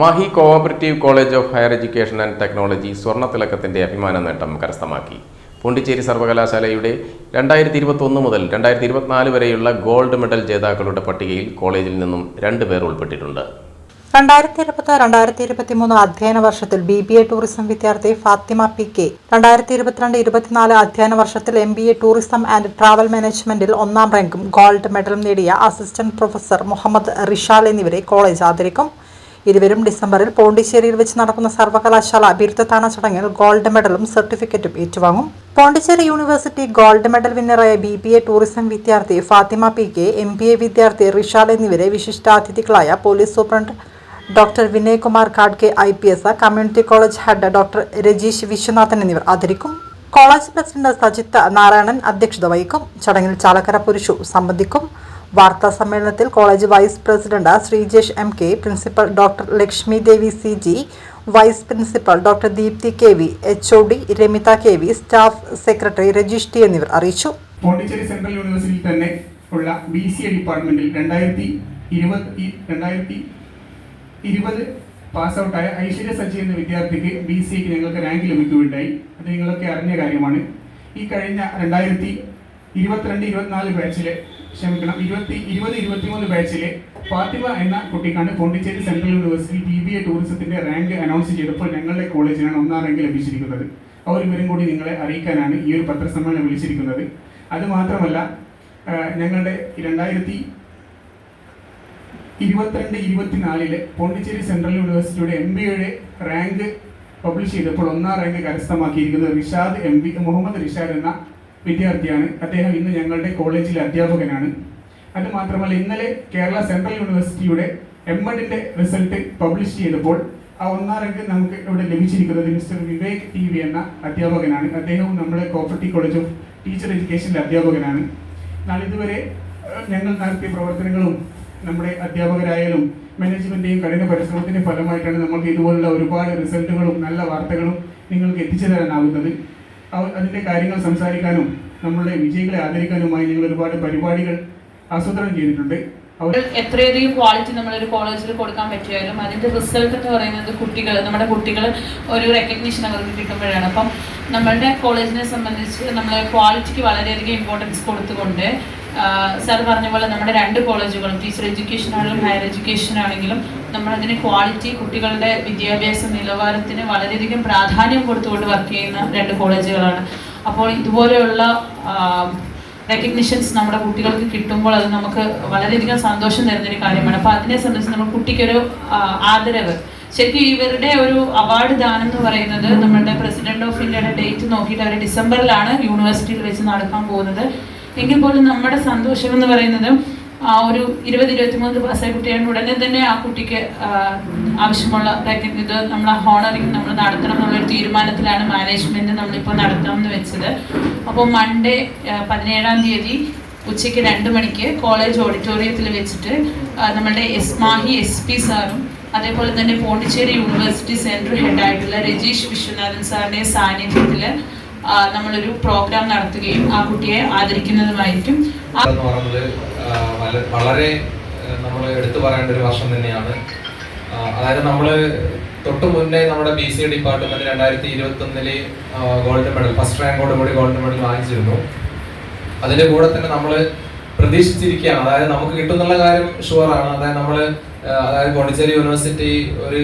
Mahe cooperative college of higher education and technology സ്വർണത്തിളക്കത്തിന്റെ അഭിമാന നേട്ടം കരസ്ഥമാക്കി. പോണ്ടിച്ചേരി സർവകലാശാലയുടെ രണ്ടായിരത്തി ഇരുപത്തൊന്ന് മുതൽ രണ്ടായിരത്തി ഇരുപത്തിനാല് വരെയുള്ള ഗോൾഡ് മെഡൽ ജേതാക്കളുടെ പട്ടികയിൽ കോളേജിൽ നിന്നും രണ്ടുപേർ ഉൾപ്പെട്ടിട്ടുണ്ട്. രണ്ടായിരത്തി ഇരുപത്തി രണ്ടായിരത്തി ഇരുപത്തി മൂന്ന് അധ്യയന വർഷത്തിൽ ബി ബി എ ടൂറിസം വിദ്യാർത്ഥി ഫാത്തിമ പി കെ രണ്ടായിരത്തി ഇരുപത്തിരണ്ട് ഇരുപത്തിനാല് അധ്യയന വർഷത്തിൽ M B A tourism and travel മാനേജ്മെന്റിൽ ഒന്നാം റാങ്കും ഗോൾഡ് മെഡലും നേടിയ അസിസ്റ്റന്റ് പ്രൊഫസർ മുഹമ്മദ് റിഷാൽ എന്നിവരെ കോളേജ് ആദരിക്കും. ഇരുവരും ഡിസംബറിൽ പോണ്ടിച്ചേരിയിൽ വെച്ച് നടക്കുന്ന സർവകലാശാല ബിരുദദാന ചടങ്ങിൽ ഗോൾഡ് മെഡലും സർട്ടിഫിക്കറ്റും ഏറ്റുവാങ്ങും. പോണ്ടിച്ചേരി യൂണിവേഴ്സിറ്റി ഗോൾഡ് മെഡൽ വിന്നറായ ബി ബി എ ടൂറിസം വിദ്യാർത്ഥി Fathima P K M B A വിദ്യാർത്ഥി റിഷാൽ എന്നിവരെ വിശിഷ്ടാതിഥികളായ police superintendent doctor Vinay Kumar Kadke I P S community college head doctor Rajeesh Viswanathan എന്നിവർ ആദരിക്കും കോളേജ് പ്രസിഡന്റ് സജിത്ത നാരായണൻ അധ്യക്ഷത വഹിക്കും. ചടങ്ങിൽ ചാലക്കര പുരുഷു സംബന്ധിക്കും. വാർത്താ സമ്മേളനത്തിൽ college vice president Sreejesh M K principal doctor Lakshmi Devi C G vice principal doctor Deepthi K V H O D Ramitha K V staff secretary Rajeesh T എന്നിവർ അറിയിച്ചു. പോണ്ടിച്ചേരി സെൻട്രൽ യൂണിവേഴ്സിറ്റിയിൽ തന്നെ ഉള്ള ബി സി എ ഡിപ്പാർട്ട്മെന്റിൽ രണ്ടായിരത്തി ഇരുപത് രണ്ടായിരത്തി ഇരുപത് പാസ് ഔട്ടായ ഐശ്വര്യ സച്ചി എന്ന വിദ്യാർത്ഥിക്ക് ബി സി എക്ക് ഞങ്ങൾക്ക് റാങ്ക് ലഭിക്കുകയുണ്ടായി. അത് നിങ്ങളൊക്കെ അറിഞ്ഞ കാര്യമാണ്. ഈ കഴിഞ്ഞ രണ്ടായിരത്തി ഇരുപത്തിരണ്ട് ഇരുപത്തിനാല് ബാച്ചിലെ ക്ഷമിക്കണം. ഇരുപത്തി ഇരുപത് ഇരുപത്തിമൂന്ന് ബാച്ചിലെ ഫാത്തിമ എന്ന കുട്ടിക്കാണ് Pondicherry central university B B A ടൂറിസത്തിന്റെ റാങ്ക് അനൗൺസ് ചെയ്തപ്പോൾ ഞങ്ങളുടെ കോളേജിനാണ് ഒന്നാം റാങ്ക് ലഭിച്ചിരിക്കുന്നത്. അവർ ഇവരും കൂടി നിങ്ങളെ അറിയിക്കാനാണ് ഈ ഒരു പത്രസമ്മേളനം വിളിച്ചിരിക്കുന്നത്. അതുമാത്രമല്ല ഞങ്ങളുടെ രണ്ടായിരത്തി ഇരുപത്തിരണ്ട് ഇരുപത്തിനാലിലെ പോണ്ടിച്ചേരി സെൻട്രൽ യൂണിവേഴ്സിറ്റിയുടെ എം ബിയുടെ റാങ്ക് പബ്ലിഷ് ചെയ്തപ്പോൾ ഒന്നാം റാങ്ക് കരസ്ഥമാക്കിയിരിക്കുന്നത് റിഷാദ് എം ബി മുഹമ്മദ് റിഷാദ് എന്ന വിദ്യാർത്ഥിയാണ്. അദ്ദേഹം ഇന്ന് ഞങ്ങളുടെ കോളേജിലെ അധ്യാപകനാണ്. അത് മാത്രമല്ല ഇന്നലെ കേരള സെൻട്രൽ യൂണിവേഴ്സിറ്റിയുടെ എം എഡിന്റെ റിസൾട്ട് പബ്ലിഷ് ചെയ്തപ്പോൾ ആ ഒന്നാം റാങ്ക് നമുക്ക് ഇവിടെ ലഭിച്ചിരിക്കുന്നത് മിസ്റ്റർ വിവേക് ടി വി എന്ന അധ്യാപകനാണ്. അദ്ദേഹവും നമ്മുടെ കോപ്പർട്ടി കോളേജ് ഓഫ് ടീച്ചർ എഡ്യൂക്കേഷന്റെ അധ്യാപകനാണ്. നാളിതുവരെ ഞങ്ങൾ നടത്തിയ പ്രവർത്തനങ്ങളും നമ്മുടെ അധ്യാപകരായാലും മാനേജ്മെന്റിന്റെയും കഠിന പരിശ്രമത്തിന്റെ ഫലമായിട്ടാണ് നമുക്ക് ഇതുപോലുള്ള ഒരുപാട് റിസൾട്ടുകളും നല്ല വാർത്തകളും നിങ്ങൾക്ക് എത്തിച്ചു തരാനാവുന്നത്. അതിന്റെ കാര്യങ്ങൾ സംസാരിക്കാനും നമ്മളുടെ വിജയികളെ ആദരിക്കാനുമായി ഞങ്ങൾ ഒരുപാട് പരിപാടികൾ ആസൂത്രണം ചെയ്തിട്ടുണ്ട്. എത്രയധികം ക്വാളിറ്റി നമ്മളൊരു കോളേജിൽ കൊടുക്കാൻ പറ്റിയാലും അതിന്റെ റിസൾട്ട് എന്ന് പറയുന്നത് കുട്ടികൾ നമ്മുടെ കുട്ടികൾ ഒരു റെക്കഗ്നീഷൻ അവർക്ക് കിട്ടുമ്പോഴാണ്. അപ്പം നമ്മളുടെ കോളേജിനെ സംബന്ധിച്ച് നമ്മൾ ക്വാളിറ്റിക്ക് വളരെയധികം ഇമ്പോർട്ടൻസ് കൊടുത്തുകൊണ്ട് സാർ പറഞ്ഞ പോലെ നമ്മുടെ രണ്ട് കോളേജുകളും ടീച്ചർ എഡ്യൂക്കേഷൻ ആണെങ്കിലും ഹയർ എഡ്യൂക്കേഷൻ ആണെങ്കിലും നമ്മളതിന് ക്വാളിറ്റി കുട്ടികളുടെ വിദ്യാഭ്യാസ നിലവാരത്തിന് വളരെയധികം പ്രാധാന്യം കൊടുത്തുകൊണ്ട് വർക്ക് ചെയ്യുന്ന രണ്ട് കോളേജുകളാണ്. അപ്പോൾ ഇതുപോലെയുള്ള റെക്കഗ്നിഷൻസ് നമ്മുടെ കുട്ടികൾക്ക് കിട്ടുമ്പോൾ അത് നമുക്ക് വളരെയധികം സന്തോഷം തരുന്നൊരു കാര്യമാണ്. അപ്പോൾ അതിനെ സംബന്ധിച്ച് നമ്മൾ കുട്ടിക്കൊരു ആദരവ്. ശരിക്കും ഇവരുടെ ഒരു അവാർഡ് ദാനം എന്ന് പറയുന്നത് നമ്മുടെ പ്രസിഡന്റ് ഓഫ് ഇന്ത്യയുടെ ഡേറ്റ് നോക്കിയിട്ട് അവർ ഡിസംബറിലാണ് യൂണിവേഴ്സിറ്റിയിൽ വെച്ച് നടക്കാൻ പോകുന്നത്. എങ്കിൽ പോലും നമ്മുടെ സന്തോഷം എന്ന് പറയുന്നത് ആ ഒരു ഇരുപത് ഇരുപത്തിമൂന്ന് പാസ്സായ കുട്ടിയാണ് ഉടനെ തന്നെ ആ കുട്ടിക്ക് ആവശ്യമുള്ള ഇത് നമ്മൾ ഹോണറിങ് നമ്മൾ നടത്തണം എന്നുള്ളൊരു തീരുമാനത്തിലാണ് മാനേജ്മെന്റ് നമ്മളിപ്പോൾ നടത്തണം എന്ന് വെച്ചത് അപ്പോൾ മൺഡേ പതിനേഴാം തീയതി ഉച്ചയ്ക്ക് രണ്ട് മണിക്ക് കോളേജ് ഓഡിറ്റോറിയത്തിൽ വെച്ചിട്ട് നമ്മുടെ എസ് മാഹി എസ് പി സാറും അതേപോലെ തന്നെ പോണ്ടിച്ചേരി യൂണിവേഴ്സിറ്റി സെൻട്രൽ ഹെഡായിട്ടുള്ള രജീഷ് വിശ്വനാഥൻ സാറിന്റെ സാന്നിധ്യത്തിൽ നമ്മളൊരു പ്രോഗ്രാം നടത്തുകയും ആ കുട്ടിയെ ആദരിക്കുന്നതുമായിരിക്കും. എന്ന് പറയുന്നത് വളരെ നമ്മൾ എടുത്തു പറയേണ്ട ഒരു വർഷം തന്നെയാണ്. അതായത് നമ്മൾ തൊട്ട് മുന്നേ നമ്മുടെ ബി സി ഡിപ്പാർട്ട്മെന്റ് രണ്ടായിരത്തി ഇരുപത്തി ഒന്നിൽ ഗോൾഡ് മെഡൽ ഫസ്റ്റ് റാങ്കോട് കൂടി ഗോൾഡ് മെഡൽ വാങ്ങിച്ചിരുന്നു. അതിന്റെ കൂടെ തന്നെ നമ്മൾ പ്രതീക്ഷിച്ചിരിക്കുകയാണ്. അതായത് നമുക്ക് കിട്ടുന്നുള്ള കാര്യം ഷുവറാണ് അതായത് നമ്മൾ അതായത് പോണ്ടിച്ചേരി യൂണിവേഴ്സിറ്റി ഒരു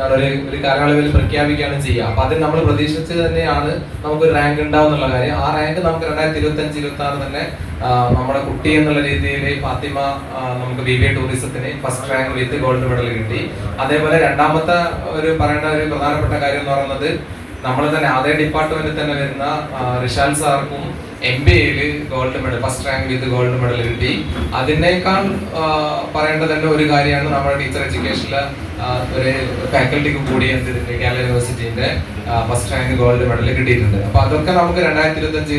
എന്താണ് ഒരു ഒരു കാലയളവിൽ പ്രഖ്യാപിക്കുകയാണ് ചെയ്യുക. അപ്പൊ അതിന് നമ്മൾ പ്രതീക്ഷിച്ച് തന്നെയാണ് നമുക്ക് ഒരു റാങ്ക് ഉണ്ടാവും എന്നുള്ള കാര്യം. ആ റാങ്ക് നമുക്ക് രണ്ടായിരത്തി ഇരുപത്തി അഞ്ച് ഇരുപത്തി ആറ് തന്നെ നമ്മുടെ കുട്ടി എന്നുള്ള രീതിയിൽ ഫാത്തിമ നമുക്ക് ബി ബി എ ടൂറിസത്തിന് first rank with gold medal കിട്ടി. അതേപോലെ രണ്ടാമത്തെ ഒരു പറയേണ്ട ഒരു പ്രധാനപ്പെട്ട കാര്യം എന്ന് പറയുന്നത് നമ്മൾ തന്നെ അതേ ഡിപ്പാർട്ട്മെന്റിൽ തന്നെ വരുന്ന റിഷാൽ സാർക്കും എം ബി എയിൽ gold medal first rank with gold medal കിട്ടി. അതിനേക്കാൾ പറയേണ്ടതന്നെ പറയേണ്ട തന്നെ ഒരു കാര്യമാണ് നമ്മുടെ ടീച്ചർ എഡ്യൂക്കേഷനിലെ ഒരു ഫാക്കൽറ്റിക്ക് കൂടി എന്ത് കേരള യൂണിവേഴ്സിറ്റിന്റെ ഫസ്റ്റ് റാങ്ക് ഗോൾഡ് മെഡൽ കിട്ടിയിട്ടുണ്ട്. അപ്പൊ അതൊക്കെ നമുക്ക് രണ്ടായിരത്തി ഇരുപത്തി അഞ്ച്